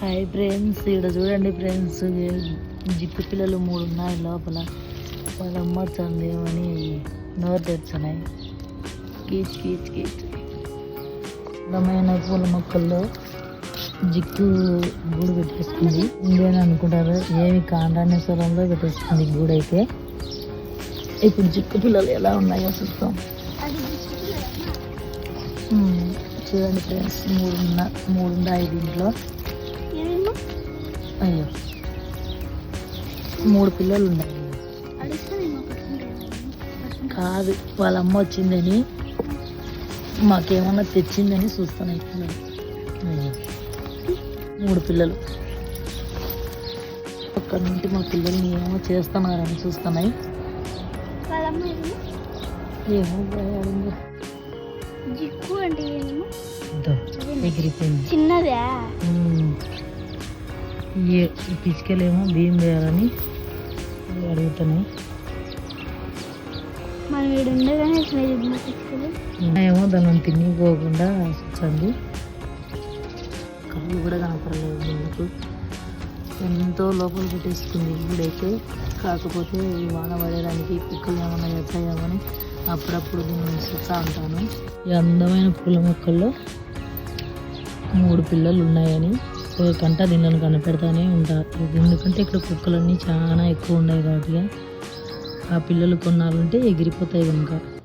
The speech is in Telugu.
హాయ్ ఫ్రెండ్స్ ఇక్కడ చూడండి ఫ్రెండ్స్ జిప్పు పిల్లలు మూడు ఉన్నాయి లోపల. వాళ్ళ అమ్మ చందేమని నోరు తెచ్చున్నాయి కీచ్ కీచ్ కీచ్. అందమైన పూల మొక్కల్లో జిక్కు గూడు పెట్టేసుకుంది. ఇందేని అనుకుంటారు? ఏమి కాండాన్ని స్వరంలో పెట్టేసుకుంది గూడు అయితే ఇప్పుడు జిక్కు పిల్లలు ఎలా ఉన్నాయో చూస్తాం చూడండి ఫ్రెండ్స్ మూడు ఉన్న దీంట్లో. అయ్యో. మూడు పిల్లలు ఉన్నాయి. కాదు వాళ్ళ అమ్మ వచ్చిందని మాకేమన్నా తెచ్చిందని చూస్తున్నాయి పిల్లలు మూడు పిల్లలు. అక్కడ నుండి మా పిల్లల్ని ఏమో చేస్తున్నారని చూస్తున్నాయి. ఏమో ఎగిరిపోయింది. చిన్నదే. ఏ పిచ్చుకలేమో బియ్యం వేయాలని అడుగుతున్నాయి. ఏమో దాన్ని తినిపోకుండా చూచండి కళ్ళు కూడా కనపడలేదు ముందుకు ఎంతో లోపల పెట్టేసుకుంది ఇప్పుడైతే. కాకపోతే ఈ వాన పడేదానికి కుక్కలు ఏమైనా చేస్తాయేమని అప్పుడప్పుడు దీన్ని చూస్తూ ఉంటాను. ఈ అందమైన పూల మొక్కల్లో మూడు పిల్లలు ఉన్నాయని కంట దీనిలో కనపెడతానే ఉంటారు ఎందుకంటే ఇక్కడ కుక్కలన్నీ చాలా ఎక్కువ ఉన్నాయి కాబట్టి ఆ పిల్లలు కొన్నాళ్ళంటే ఎగిరిపోతాయి కనుక